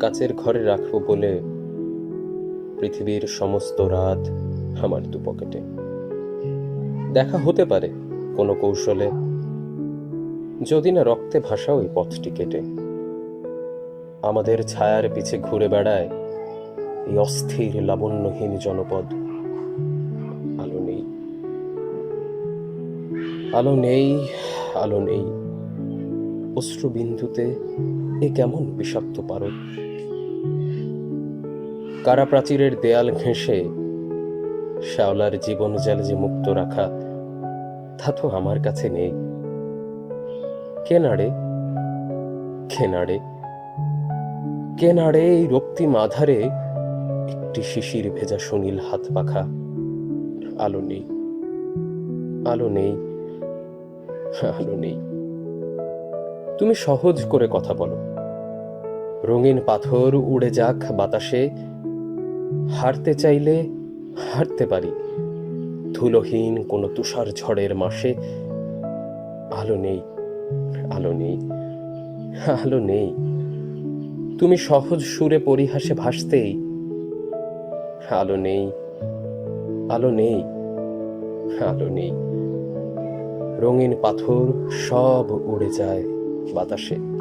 কাচের ঘরে রাখব বলে পৃথিবীর সমস্ত রাত আমার দু পকেটে। দেখা হতে পারে কোনো কৌশলে, যদি না রক্তে ভাসা ওই পথটি কেটে। আমাদের ছায়ার পিছে ঘুরে বেড়ায় এই অস্থির, লাবণ্যহীন জনপদ। আলো নেই। আলো নেই আলো নেই। অশ্রুবিন্দুতে এ কেমন বিষাক্ত পারদ? কারা প্রাচীরের দেয়াল ঘেঁষে শ্যাওলার জীবন জাল যে মুক্ত রাখা, তা তো আমার কাছে নেই। কে নাড়ে কে নাড়ে কে নাড়ে এই রক্তিম আধারে একটি শিশির ভেজা সুনীল হাত পাখা? আলো নেই আলো নেই আলো নেই। তুমি সহজ করে কথা বলো। রঙিন পাথর উড়ে যাক বাতাসে। হারতে চাইলে হারতে পারি। ধুলোহীন কোনো তুষার ঝড়ের মাসে। আলো নেই আলো নেই আলো নেই। তুমি সহজ সুরে পরিহাসে ভাসতেই। আলো নেই আলো নেই আলো নেই। রঙিন পাথর সব উড়ে যায় বাতাসে।